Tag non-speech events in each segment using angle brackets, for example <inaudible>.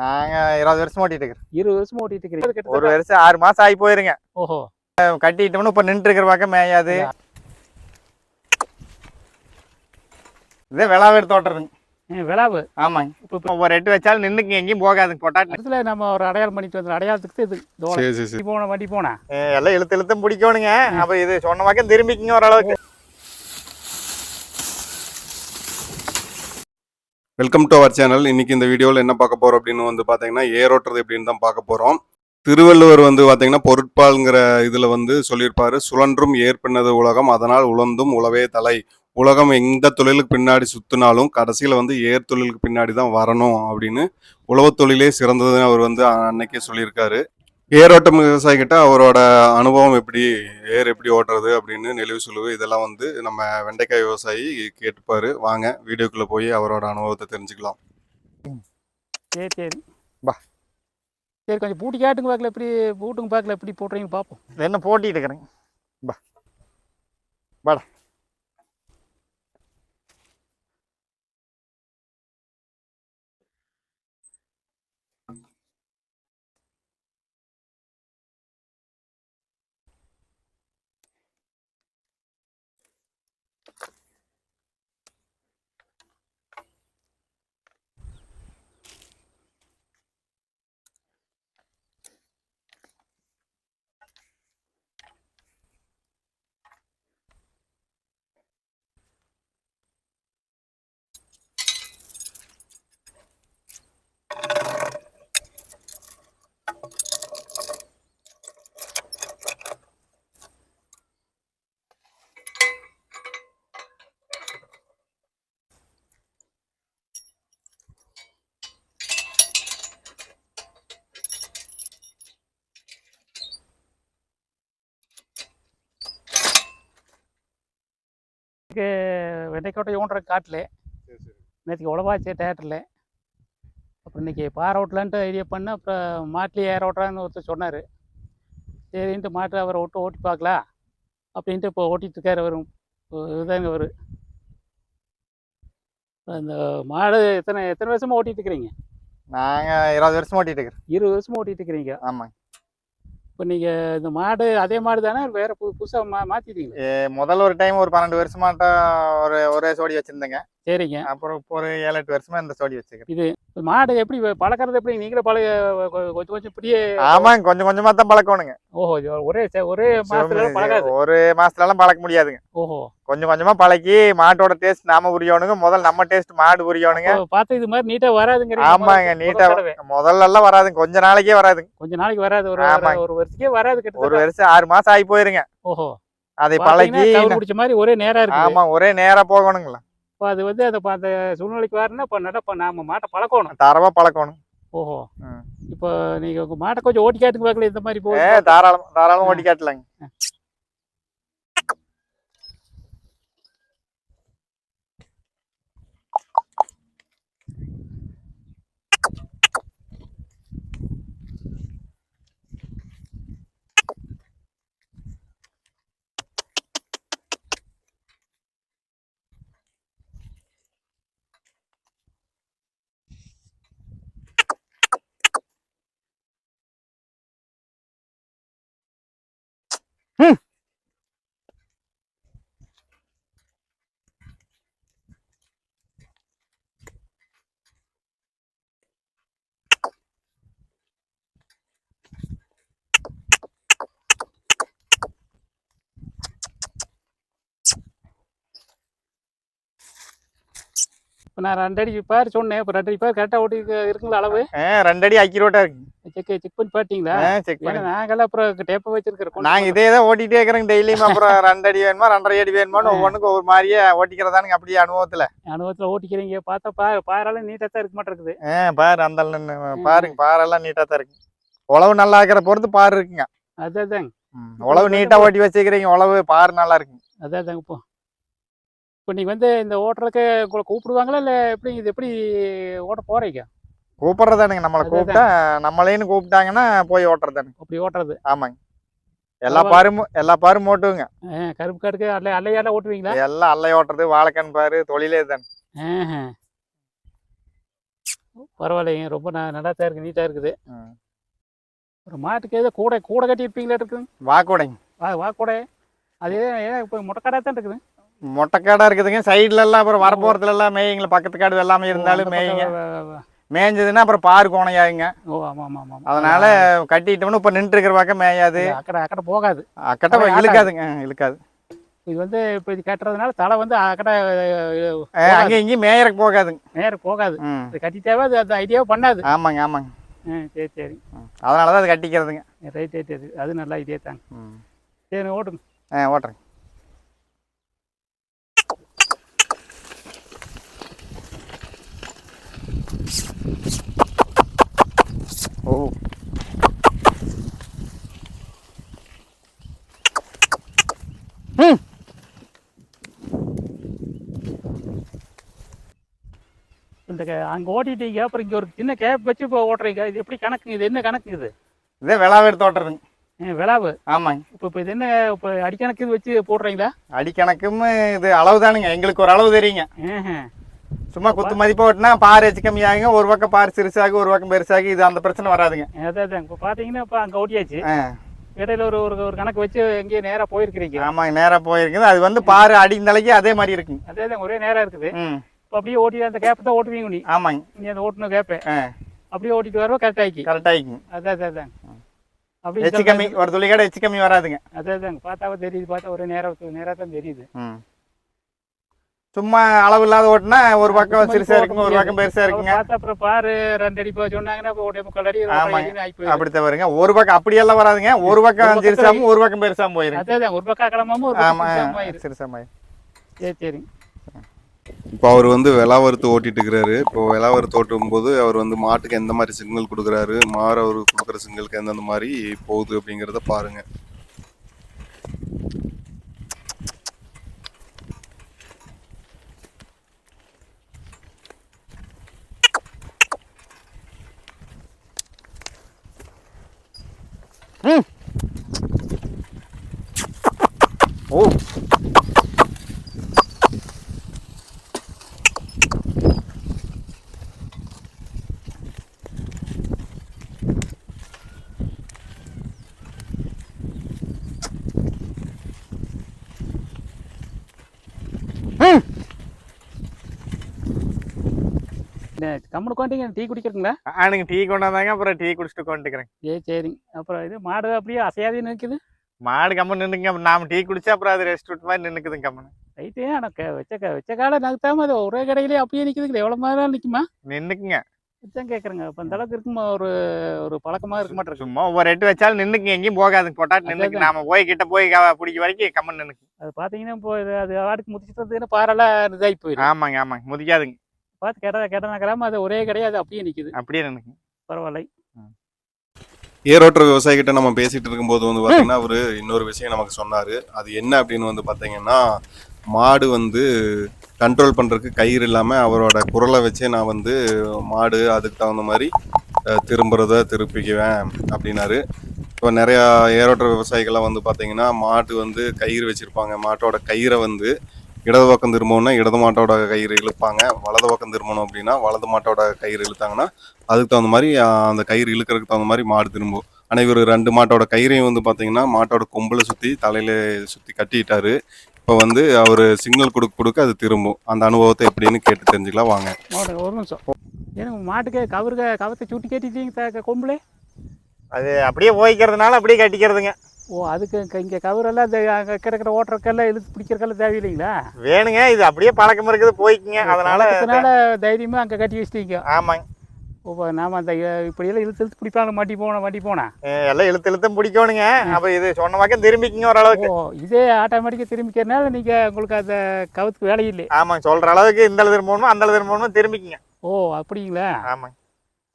நாங்க இருபது வருஷம் ஓட்டிட்டு இருக்கிறோம். இருபது வருஷம் ஓட்டிட்டு இருக்கிறீங்க. ஒரு வருஷம் ஆறு மாசம் ஆகி போயிருங்க. ஓஹோ. கட்டிட்டோம்னு இப்ப நின்று இருக்கிற பக்கம் மேயாது. இதே விளாவு எடுத்து ஓட்டுறதுங்க. விளாவு ஆமாங்க. இப்போ இப்போ ஒரு எட்டு வச்சாலும் நின்றுக்கு எங்கேயும் போகாதுங்க பொட்டாட்டு இடத்துல நம்ம ஒரு அடையாளம் பண்ணிட்டு வந்து அடையாளத்துக்கு இது போன வண்டி போனா. எல்லாம் இழுத்து இழுத்தும் பிடிக்கணுங்க அப்ப இது சொன்ன பக்கம் திரும்பிக்குங்க ஓரளவுக்கு வெல்கம் டு அவர் சேனல் இன்னைக்கு இந்த வீடியோவில் என்ன பார்க்க போறோம் அப்படின்னு வந்து பார்த்தீங்கன்னா ஏரோட்டுறது எப்படின்னு தான் பார்க்க போறோம். திருவள்ளுவர் வந்து பார்த்தீங்கன்னா பொருட்பால்ங்கிற இதில் வந்து சொல்லியிருப்பாரு. சுழன்றும் ஏற்பின்னது உலகம் அதனால் உழந்தும் உழவே தலை. உலகம் எந்த தொழிலுக்கு பின்னாடி சுத்தினாலும் கடைசியில் வந்து ஏர் தொழிலுக்கு பின்னாடி தான் வரணும் அப்படின்னு உழவு தொழிலே சிறந்ததுன்னு அவர் வந்து அன்னைக்கே சொல்லியிருக்காரு. ஏரோட்டம் விவசாயிகிட்ட அவரோட அனுபவம் எப்படி ஏர் எப்படி ஓட்டுறது அப்படின்னு நெளிவு சுழுவு இதெல்லாம் வந்து நம்ம வெண்டைக்காய் விவசாயி கேட்டுப்பாரு. வாங்க வீடியோக்குள்ள போய் அவரோட அனுபவத்தை தெரிஞ்சுக்கலாம். சரி சரி. பா. சரி கொஞ்சம் பூட்டி காட்டுங்க பார்க்கல எப்படி பூட்டுங்க பார்க்கல எப்படி போட்டுறீங்க பார்ப்போம். என்ன போட்டிட்டு இருக்கிறேங்க பா வாடா எனக்கு வெண்டைக்கோட்டை ஓட்டுற காட்டில் நேற்றுக்கு உழவாச்சு தேட்டரில் அப்புறம் இன்னைக்கு பாறை ஓட்டலான்ட்டு ஐடியா பண்ணேன் அப்புறம் மாட்டில் ஏற ஓட்டுறான்னு ஒருத்தர் சொன்னார். சரின்ட்டு மாட்டு அவரை விட்டு ஓட்டி பார்க்கலாம் அப்படின்ட்டு இப்போ ஓட்டிகிட்டு இருக்காரு அவர் இதுதாங்க அவர். அந்த மாடு எத்தனை எத்தனை வருஷமாக ஓட்டிகிட்டு இருக்கிறீங்க? நாங்க இருபது வருஷம் ஓட்டிட்டு இருக்கிறோம். இருபது வருஷமாக ஓட்டிகிட்டு இருக்கிறீங்க. ஆமாங்க. இப்போ நீங்கள் இந்த மாடு அதே மாடு தானே வேறு புது புதுசாக மா மாற்றிட்டீங்களா முதல்ல ஒரு டைம் ஒரு பன்னெண்டு வருஷமாட்டம் ஒரு ஒரே சோடி வச்சிருந்தேங்க. சரிங்க. அப்புறம் ஒரு ஏழு எட்டு வருஷமா இந்த சோடி வச்சுக்கிறேன். இது மாடு எப்படி பழக்கறது எப்படி? நீங்களே பழக கொஞ்சம் கொஞ்சம் இப்படியே ஆமாங்க கொஞ்சம் கொஞ்சமா தான் பழக்கணுங்க. ஓஹோ ஒரே ஒரே மாசத்துல பழகாது. ஒரு மாசத்துல எல்லாம் பழக்க முடியாதுங்க. ஓஹோ. கொஞ்சம் கொஞ்சமா பழக்கி மாட்டோட டேஸ்ட் நாம புரியணுங்க முதல்ல நம்ம டேஸ்ட் மாடு புரியணுங்க பார்த்து இது மாதிரி நீட்டா வராதுங்கிறீங்க. ஆமாங்க நீட்டா. முதல்ல எல்லாம் வராதுங்க. கொஞ்ச நாளைக்கே வராதுங்க. கொஞ்ச நாளைக்கு வராது. ஒரு. ஒரு வருஷத்துக்கே வராது ஒரு வருஷம் ஆறு மாசம் ஆகி போயிருங்க. ஓஹோ. அதை கவுரு பிடிச்ச மாதிரி ஒரே நேரா இருக்கு ஆமா ஒரே நேரா போகணுங்களா? இப்போ அது வந்து அந்த ப- அந்த சூழ்நிலைக்கு வரணும்னா இப்போ இப்போ நாம மாட்டை பழக்கணும். தரவா பழக்கணும். ஓஹோ. இப்போ நீங்க உங்க மாட்டை கொஞ்சம் ஓட்டி காட்டுங்க பார்க்கல இந்த மாதிரி ஏ போகுது தாராளம் தாராளம் ஓட்டி காட்டலாங்க இப்போ நான் ரெண்டு அடி பேர் சொன்னேன். இப்போ ரெண்டு அடி பேர் கரெக்டாக ஓட்டி இருக்கு- இருக்குங்களா அளவு. ஏ ரெண்டு அடி அக்கிரோட்டா இருக்கு. செக் செக் பண்ணி பார்த்தீங்களா செக் பண்ணி. நாங்கெல்லாம் அப்புறம் டேப்பை வச்சிருக்கிறோம் நாங்க இதே தான் ஓட்டிட்டே இருக்கிறோங்க டெய்லியும். அப்புறம் <laughs> ரெண்டு அடி வேணுமா ரெண்டரை அடி வேணுமான்னு ஒவ்வொன்றுக்கும் ஒவ்வொரு மாதிரியே ஓட்டிக்கிறதானுங்க அப்படியே அனுபவத்துல. அனுபவத்தில் ஓட்டிக்கிறீங்க. பார்த்தா பா பாரெல்லாம் நீட்டாக தான் இருக்க மாட்டேங்குது. ஏ பாரு அந்த பாருங்க பாரெல்லாம் நீட்டா தான் இருக்கு. உழவு நல்லா இருக்கிற பொறுத்து பாரு இருக்குங்க. அதான் உழவு நீட்டா ஓட்டி வச்சுக்கிறீங்க உழவு பாரு நல்லா இருக்குங்க. அதான் இப்போ. இப்போ நீங்கள் வந்து இந்த ஓட்டுறதுக்கு உங்களை கூப்பிடுவாங்களா? இல்லை எப்படி இது எப்படி ஓட்ட போகிறீங்க கூப்பிடுறதானுங்க. நம்மளை. கூப்பிட்டா நம்மளேன்னு கூப்பிட்டாங்கன்னா போய் ஓட்டுறதானுங்க. அப்படி ஓட்டுறது. ஆமாங்க. எல்லா. பாரும் எல்லா பாரும் ஓட்டுங்க ஆ, கருப்பு காட்டுக்கு அல்ல அல்லையால ஓட்டுவீங்களா? எல்லாம் அல்லை ஓட்டுறது வாழைக்கண் பாரு தொழிலே தானே. பரவாயில்லைங்க. ரொம்ப நல்லா தான் இருக்குது நீட்டாக இருக்குது. ஒரு மாட்டுக்கு ஏதோ கூடை கூடை கட்டி இருப்பீங்களா இருக்குதுங்க. வாக்கோடைங்க. வா வா கூடை அது ஏன் இப்போ முட்டைக்கடை தான் இருக்குது? மொட்டைக்காடா இருக்குதுங்க. சைடுல எல்லாம் அப்புறம் வரப்போறதுல எல்லாம் மேயுங்கள. பக்கத்து காடு எல்லாமே இருந்தாலும் மேயுங்க. மேய்ஞ்சதுன்னா அப்புறம் பாரு கோணையாகுங்க ஓ ஆமாம் ஆமாம் ஆமாம் அதனால கட்டிட்டோம்னு இப்ப நின்று இருக்கிற பக்கம் மேயாது. அக்கடை அக்கடை போகாது. அக்கட்ட இழுக்காதுங்க. ம், இழுக்காது. இது வந்து இப்போ இது கட்டுறதுனால தலை வந்து அக்கடை அங்கேயும் இங்கேயும் மேயறக்கு போகாதுங்க. நேரம் போகாது. ம். இது கட்டிட்டாவே அது அந்த ஐடியாவே பண்ணாது. ஆமாங்க ஆமாங்க. ஆ சரி சரி. ம். அதனாலதான் அது கட்டிக்கிறதுங்க. ரைட் ரைட் அது நல்ல ஐடியா தாங்க. ம். சரி ஓட்டுங்க ஆ ஓட்டுறேங்க. ஓ. ம். இந்த அங்க ஓட்டிட்டீங்க அப்புறம் இங்க ஒரு சின்ன கேப் வச்சு இப்போ ஓட்டுறீங்க. இது எப்படி கணக்கு இது என்ன கணக்கு இது? இதே விளாவ எடுத்து ஓட்டுறதுங்க. ஆ, விளாவு ஆமாங்க. இப்போ இப்போ இது என்ன இப்போ அடிக்கணக்கு இது வச்சு போடுறீங்களா? அடிக்கணக்கும் இது அளவு தானுங்க. எங்களுக்கு ஒரு அளவு தெரியுங்க. சும்மா குத்து மதிப்பா ஓட்டினா பார் எச்சு கம்மியாகுங்க ஒரு பக்கம் பார் சிறுசாகும் ஒரு பக்கம் பெருசாகி இது அந்த பிரச்சனை வராதுங்க. அதான் அதான். இப்போ பார்த்தீங்கன்னா இப்போ அங்கே ஓட்டியாச்சு. இடையில ஒரு ஒரு ஒரு கணக்கு வச்சு எங்கேயே நேராக போயிருக்கிறீங்க. ஆமாங்க நேரா போயிருக்குது அது வந்து பாரு அடிந்தலைக்கு அதே மாதிரி இருக்குங்க. அதே தான் ஒரே நேரம் இருக்குது. இப்போ அப்படியே ஓட்டி அந்த கேப்பை தான் ஓட்டுவீங்க நீ. ஆமாங்க. நீ அந்த ஓட்டுன கேப்பை அப்படியே ஓட்டிட்டு வரவோ கரெக்ட் ஆகி கரெக்ட் ஆகிக்குங்க அதான் அதான் அதான். அப்படி எச்சு கம்மி ஒரு துளி கடை எச்சு கம்மி வராதுங்க. அதான் அதாங்க. பார்த்தாவே தெரியுது பார்த்தா ஒரே நேரம் நேராக தான் தெரியுது. சும்மா அளவு இல்லாத ஓட்டுனா ஒரு பக்கம் சிறுசா இருக்குங்க ஒரு பக்கம் பெருசா இருக்குங்க. அப்புறம் பாரு ரெண்டு அடி போய் சொன்னாங்கன்னா ஆமாங்க. அப்படித்தான் வருங்க. ஒரு பக்கம் அப்படியெல்லாம் வராதுங்க. ஒரு பக்கம் சிறுசாமும் ஒரு பக்கம் பெருசாம போயிருங்க. ஒரு பக்கம் கிளம்பாம ஒரு ஆமா பக்கம் ஆயிரும் சிறுசாம சரி சரி. இப்போ அவர் வந்து விலாவறுத்து ஓட்டிட்டு இருக்கிறாரு. இப்போ விலாவறுத்து ஓட்டும் போது அவர் வந்து மாட்டுக்கு எந்த மாதிரி சிக்னல் கொடுக்குறாரு? மாறு அவர் கொடுக்குற சிக்னலுக்கு எந்தெந்த மாதிரி போகுது அப்படிங்கிறத பாருங்க. ஓ கம்முனு கொண்டீங்க டீ குடிக்கிறீங்களா ஆனுங்க டீ கொண்டாந்தாங்க அப்புறம் டீ குடிச்சிட்டு கொண்டுக்கிறேன் சரி சரிங்க. அப்புறம் இது மாடு அப்படியே அசையாதே நிற்குது மாடு கம்மன் நின்னுங்க நாம டீ குடிச்சா அப்புறம் அது ரெஸ்ட் விட்டு மாதிரி நின்னுக்குதுங்க கம்மன். ரைட்டு ஆனால் வச்ச வச்ச காலை நகர்த்தாம அது ஒரே கடையிலே அப்படியே நிற்குதுங்களே எவ்வளோ மாதிரி நிற்குமா நின்னுக்குங்க. இதுதான் கேட்குறேங்க அப்போ அந்த அளவுக்கு இருக்குமா ஒரு ஒரு பழக்கமாக இருக்க மாட்டேருக்கு சும்மா ஒவ்வொரு எட்டு வச்சாலும் நின்னுக்குங்க எங்கேயும் போகாதுங்க. பொட்டாட்டு நின்னுக்கு. அதான். நாம போய் கிட்ட போய் பிடிக்க வரைக்கும் கம்மன் நின்னுக்கு. அது பார்த்தீங்கன்னா இப்போ அது ஆடுக்கு முதிச்சிட்டு இருந்ததுன்னா பாரெல்லாம் இதாகி போயிடும் ஆமாங்க ஆமாங்க. முதிக்காதுங்க. பார்த்து கேட்ட கேட்ட நகராம அது ஒரே கடையாக அது அப்படியே நிற்குது அப்படியே நின்னுக்கு. பரவாயில்லை. ஏரோட்டுற விவசாயிகிட்ட நம்ம பேசிட்டு இருக்கும்போது வந்து பாத்தீங்கன்னா அவரு இன்னொரு விஷயம் நமக்கு சொன்னாரு. அது என்ன அப்படின்னு வந்து பாத்தீங்கன்னா மாடு வந்து கண்ட்ரோல் பண்றதுக்கு கயிறு இல்லாம அவரோட குரலை வச்சே நான் வந்து மாடு அதுக்கு தகுந்த மாதிரி திரும்புறத திருப்பிக்குவேன் அப்படின்னாரு. இப்போ நிறையா ஏரோட்டுற விவசாயிகள்லாம் வந்து பாத்தீங்கன்னா மாடு வந்து கயிறு வச்சிருப்பாங்க. மாட்டோட கயிறை வந்து இடது பக்கம் திரும்பணும்னா இடது மாட்டோட கயிறு இழுப்பாங்க. வலது பக்கம் திரும்பணும் அப்படின்னா வலது மாட்டோட கயிறு இழுத்தாங்கன்னா அதுக்கு தகுந்த மாதிரி அந்த கயிறு இழுக்கிறதுக்கு தகுந்த மாதிரி மாடு திரும்பும். ஆனால் இவர் ரெண்டு மாட்டோட கயிறையும் வந்து பார்த்தீங்கன்னா மாட்டோட கொம்பில் சுற்றி தலையில சுற்றி கட்டிட்டாரு. இப்போ வந்து அவர் சிக்னல் கொடுக்க கொடுக்க அது திரும்பும். அந்த அனுபவத்தை எப்படின்னு கேட்டு தெரிஞ்சுக்கலாம். வாங்க. ஒரு ஒரு நிமிஷம். ஏன்னா மாட்டுக்கு கவருக கவத்தை சுட்டி கட்டிட்டீங்க கொம்புலே? அது அப்படியே போய்க்கிறதுனால அப்படியே கட்டிக்கிறதுங்க. ஓ அதுக்கு இங்க- கவரெல்லாம் அங்கே கிடக்கிற ஓட்டுறக்கெல்லாம் இழுத்து பிடிக்கிறக்கெல்லாம் தேவையில்லைங்களா? வேணுங்க இது அப்படியே பழக்கம் இருக்குது போய்க்குங்க. அதனால அதனால தைரியமா அங்கே கட்டி வச்சிட்டீங்க. ஆமாங்க. ஓ நாம அந்த இப்படியெல்லாம் இழுத்து இழுத்து பிடிப்பாங்க மாட்டி போன மாட்டி போனா? எல்லாம் இழுத்து இழுத்தும் பிடிக்கணுங்க. அப்ப இது சொன்ன பக்கம் திரும்பிக்குங்க ஓரளவுக்கு. ஓ இதே ஆட்டோமேட்டிக்காக திரும்பிக்கிறனால நீங்க உங்களுக்கு அந்த கவுத்துக்கு வேலை இல்லை ஆமாங்க சொல்ற அளவுக்கு இந்த அளவு திரும்பணுமோ அந்த அளவு திரும்பணுமோ திரும்பிக்குங்க. ஓ அப்படிங்களா? ஆமாங்க.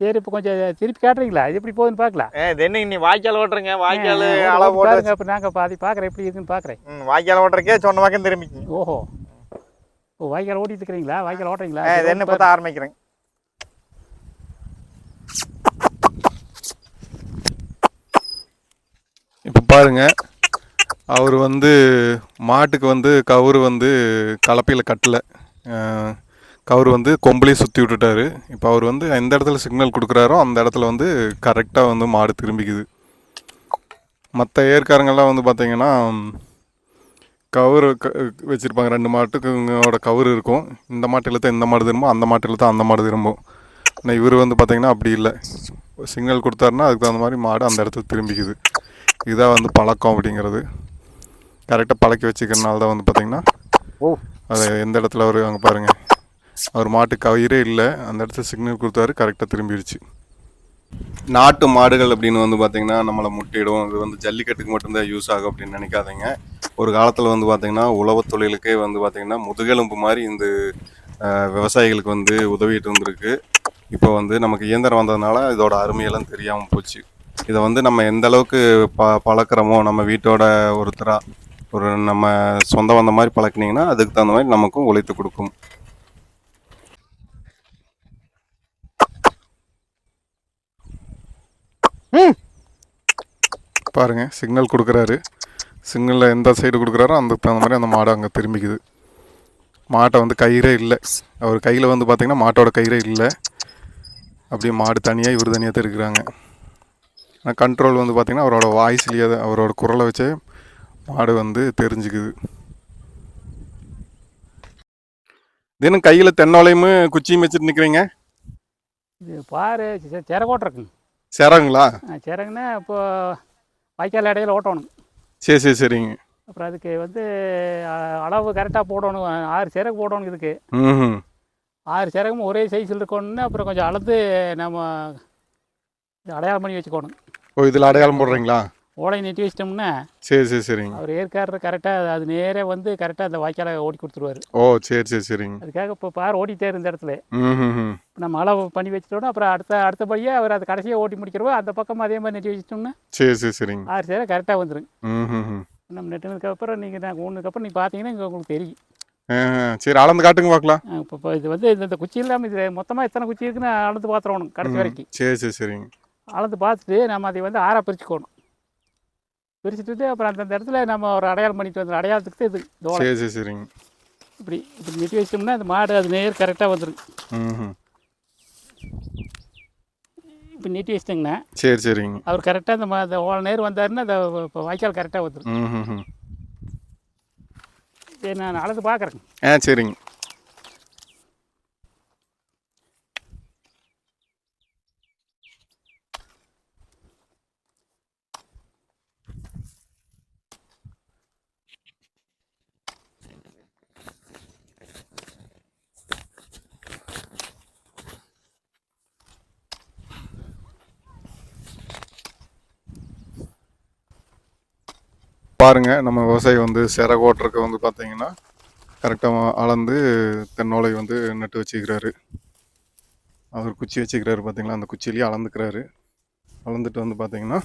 சரி இப்போ கொஞ்சம் திருப்பி காட்டுறீங்களா? இது எப்படி போகுதுன்னு பார்க்கலாம் இது என்ன நீ வாய்க்கால் ஓட்டுறங்க? வாய்க்கால் அளவு ஓட்டி போட்டு பாருங்க அப்போ நாங்கள் பாதி பார்க்குறேன் எப்படி இருக்குன்னு பார்க்குறேன். வாய்க்கால் ஓட்டுறக்கே சொன்ன பக்கம் திரும்பிக்குங்க ஓஹோ. ஓ வாய்க்கால் ஓட்டிட்டு இருக்கிறீங்களா? வாய்க்கால் ஓட்டுறீங்களா? ஏ, இது என்ன பார்த்தா ஆரம்பிக்கிறேங்க இப்போ பாருங்க அவர் வந்து மாட்டுக்கு வந்து கவுரு வந்து கலப்பையில் கட்டல. அஹ், கவர் வந்து கொம்புலேயே சுற்றி விட்டுட்டாரு. இப்போ அவர் வந்து எந்த இடத்துல சிக்னல் கொடுக்குறாரோ அந்த இடத்துல வந்து கரெக்டாக வந்து மாடு திரும்பிக்குது. மற்ற ஏற்காரங்கெல்லாம் வந்து பார்த்தீங்கன்னா கவர் வச்சுருப்பாங்க. ரெண்டு மாட்டுக்குங்களோட கவர் இருக்கும். இந்த மாட்டில் தான் இந்த மாடு திரும்பும் அந்த மாட்டில் தான் அந்த மாடு திரும்பும். ஆனால் இவர் வந்து பார்த்தீங்கன்னா அப்படி இல்லை. சிக்னல் கொடுத்தாருன்னா அதுக்கு தகுந்த மாதிரி மாடு அந்த இடத்துல திரும்பிக்குது. இதுதான் வந்து பழக்கம் அப்படிங்கிறது. கரெக்டாக பழக்கி வச்சுக்கிறனால தான் வந்து பார்த்தீங்கன்னா ஓ. அது எந்த இடத்துல அவர் அங்கே பாருங்கள் அவர் மாட்டு கயிறே இல்லை. அந்த இடத்துல சிக்னல் கொடுத்தாரு கரெக்டாக திரும்பிடுச்சு. நாட்டு மாடுகள் அப்படின்னு வந்து பார்த்தீங்கன்னா நம்மளை முட்டிடும். இது வந்து ஜல்லிக்கட்டுக்கு மட்டும்தான் யூஸ் ஆகும் அப்படின்னு நினைக்காதீங்க. ஒரு காலத்தில் வந்து பார்த்தீங்கன்னா உழவு தொழிலுக்கே வந்து பார்த்தீங்கன்னா முதுகெலும்பு மாதிரி இந்த விவசாயிகளுக்கு வந்து உதவிட்டு இருந்திருக்கு. இப்போ வந்து நமக்கு இயந்திரம் வந்ததுனால இதோட அருமையெல்லாம் தெரியாமல் போச்சு. இதை வந்து நம்ம எந்த அளவுக்கு ப பழக்கிறோமோ நம்ம வீட்டோட ஒருத்தராக ஒரு நம்ம சொந்த வந்த மாதிரி பழக்கினீங்கன்னா அதுக்கு தகுந்த மாதிரி நமக்கும் உழைத்து கொடுக்கும். ம். பாருங்க சிக்னல் கொடுக்குறாரு. சிக்னலில் எந்த சைடு கொடுக்குறாரோ அந்த தகுந்த மாதிரி அந்த மாடு அங்கே திரும்பிக்குது. மாட்டை வந்து கயிறே இல்லை. அவர் கையில் வந்து பார்த்தீங்கன்னா மாட்டோட கயிறே இல்லை. அப்படியே மாடு தனியாக இவர் தனியாக தான் இருக்கிறாங்க. ஆனால் கண்ட்ரோல் வந்து பார்த்தீங்கன்னா அவரோட வாய்ஸ்லேயே தான் அவரோட குரலை வச்சே மாடு வந்து தெரிஞ்சுக்குது. தினம் கையில் தென்னோலையும் குச்சியும் வச்சுட்டு நிற்கிறீங்க இது பாரு சிறகோட்டை இருக்குங்க சேராங்களா? ஆ, சிறகுன்னா இப்போ வாய்க்கால் இடையில ஓட்டணும். சரி சரி சரிங்க. அப்புறம் அதுக்கு வந்து அளவு கரெக்டாக போடணும். ஆறு சிறகு போடணும் இதுக்கு. ஆறு சிறகும் ஒரே சைஸில் இருக்கணும்னு அப்புறம் கொஞ்சம் அளந்து நம்ம அடையாளம் பண்ணி வச்சுக்கணும். ஓ இதில் அடையாளம் போடுறீங்களா? ஓலை நெட்டி வச்சிட்டோம்னா சரி சரி சரிங்க. அவர் ஏற்காரர் கரெக்டாக அது நேரே வந்து கரெக்டாக அந்த வாய்க்காலை ஓட்டி கொடுத்துருவாரு. ஓ சரி சரி சரிங்க. அதுக்காக இப்போ பார் ஓட்டிகிட்டே இருந்த இடத்துல. நம்ம அளவு பண்ணி வச்சிட்டோம்னா அப்புறம் அடுத்த அடுத்தபடியாக அவர் அது கடைசியாக ஓட்டி முடிக்கிறவோ அந்த பக்கம் அதே மாதிரி நெட்டி வச்சிட்டோம்னா சரி சரி சரிங்க. ஆறு சேர கரெக்டாக ம் நம்ம நெட்டினதுக்கப்புறம் நீங்கள் நான் ஊனதுக்கப்புறம் நீங்கள் பார்த்தீங்கன்னா இங்கே உங்களுக்கு தெரியும். சரி அளந்து காட்டுங்க பார்க்கலாம். இப்போ இது வந்து இந்த- இந்த குச்சி இல்லாமல் இது மொத்தமாக எத்தனை குச்சி இருக்குன்னு அளந்து பார்த்துருவோம் கடைசி வரைக்கும். சரி சரி சரிங்க. அளந்து பார்த்துட்டு நம்ம அதை வந்து ஆறாக பிரிச்சுக்கணும். பிரிச்சுட்டு அப்புறம் அந்தந்த இடத்துல நம்ம ஒரு அடையாளம் பண்ணிட்டு வந்து அடையாளத்துக்கு இது சரி சரி சரிங்க. இப்படி இப்படி நெட்டி வச்சிட்டோம்னா அந்த மாடு அது நேர் கரெக்டாக வந்துடும் இப்போ நெட்டி வச்சிட்டிங்கன்னா சரி சரிங்க. அவர் கரெக்டாக அந்த அந்த ஓல நேர் வந்தாருன்னா அந்த இப்போ வாய்க்கால் கரெக்டாக வந்துடும் சரி நான் அளந்து பார்க்குறேங்க. ஆ சரிங்க. பாருங்கள் நம்ம விவசாயி வந்து சிறகு ஓட்டுறதுக்கு வந்து பார்த்தீங்கன்னா கரெக்டாக அளந்து தென்னோலை வந்து நட்டு வச்சுக்கிறாரு. அவர் குச்சி வச்சுக்கிறாரு பார்த்தீங்களா அந்த குச்சியிலேயே அளந்துக்கிறாரு. அளந்துட்டு வந்து பார்த்தீங்கன்னா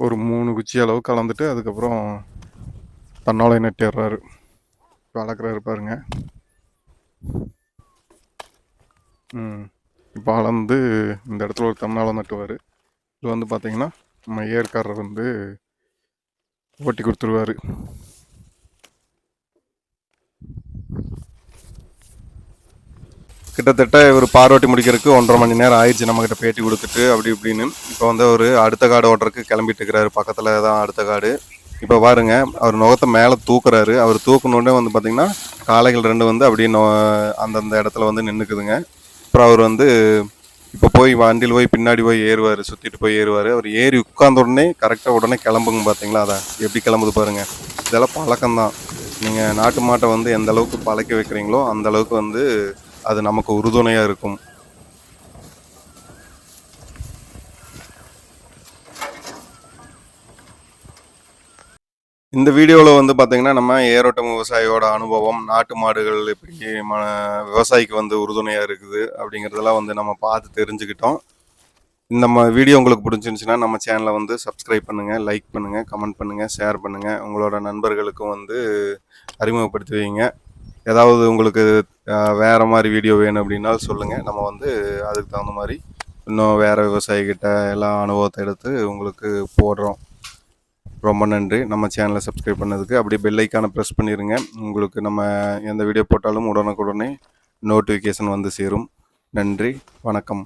ஒரு மூணு குச்சி அளவுக்கு அளந்துட்டு அதுக்கப்புறம் தன்னோலை நட்டிடுறாரு இப்போ அளக்குறாரு பாருங்க. ம். இப்போ அளந்து இந்த இடத்துல ஒரு தன்னாலை நட்டுவார். இது வந்து பார்த்தீங்கன்னா நம்ம ஏற்காரர் வந்து ஓட்டி கொடுத்துருவாரு. கிட்டத்தட்ட இவர் பாரோட்டி முடிக்கிறதுக்கு ஒன்றரை மணி நேரம் ஆயிடுச்சு நம்மக்கிட்ட பேட்டி கொடுத்துட்டு அப்படி இப்படின்னு. இப்போ வந்து அவர் அடுத்த காடு ஓட்டுறதுக்கு கிளம்பிட்டு இருக்கிறாரு. பக்கத்தில் தான் அடுத்த காடு. இப்போ பாருங்க அவர் நுகத்தை மேலே தூக்குறாரு. அவர் தூக்குனோடனே வந்து பார்த்தீங்கன்னா காளைகள் ரெண்டு வந்து அப்படியே நோ அந்தந்த இடத்துல வந்து நின்றுக்குதுங்க அப்புறம் அவர் வந்து இப்போ போய் வண்டியில் போய் பின்னாடி போய் ஏறுவார் சுற்றிட்டு போய் ஏறுவார். அவர் ஏறி உட்காந்த உடனே கரெக்டாக உடனே கிளம்புங்க பார்த்தீங்களா அதான் எப்படி கிளம்புது பாருங்கள் இதெல்லாம் பழக்கம்தான். நீங்கள் நாட்டு மாட்டை வந்து எந்த அளவுக்கு பழக்க வைக்கிறீங்களோ அந்த அளவுக்கு வந்து அது நமக்கு உறுதுணையாக இருக்கும். இந்த வீடியோவில் வந்து பார்த்தீங்கன்னா நம்ம ஏரோட்டம் விவசாயியோட அனுபவம் நாட்டு மாடுகள் எப்படி ம விவசாயிக்கு வந்து உறுதுணையாக இருக்குது அப்படிங்கிறதெல்லாம் வந்து நம்ம பார்த்து தெரிஞ்சுக்கிட்டோம். இந்த ம வீடியோ உங்களுக்கு பிடிச்சிருந்துச்சுன்னா நம்ம சேனலை வந்து சப்ஸ்கிரைப் பண்ணுங்கள் லைக் பண்ணுங்கள் கமெண்ட் பண்ணுங்கள் ஷேர் பண்ணுங்கள் உங்களோட நண்பர்களுக்கும் வந்து அறிமுகப்படுத்தி வைங்க ஏதாவது உங்களுக்கு வேறு மாதிரி வீடியோ வேணும் அப்படின்னாலும் சொல்லுங்கள் நம்ம வந்து அதுக்கு தகுந்த மாதிரி இன்னும் வேறு விவசாயிகிட்ட எல்லாம் அனுபவத்தை எடுத்து உங்களுக்கு போடுறோம். ரொம்ப நன்றி. நம்ம சேனலை சப்ஸ்கிரைப் பண்ணதுக்கு. அப்படியே பெல் ஐக்கானை ப்ரெஸ் பண்ணிடுங்க உங்களுக்கு நம்ம எந்த வீடியோ போட்டாலும் உடனுக்குடனே நோட்டிஃபிகேஷன் வந்து சேரும். நன்றி. வணக்கம்.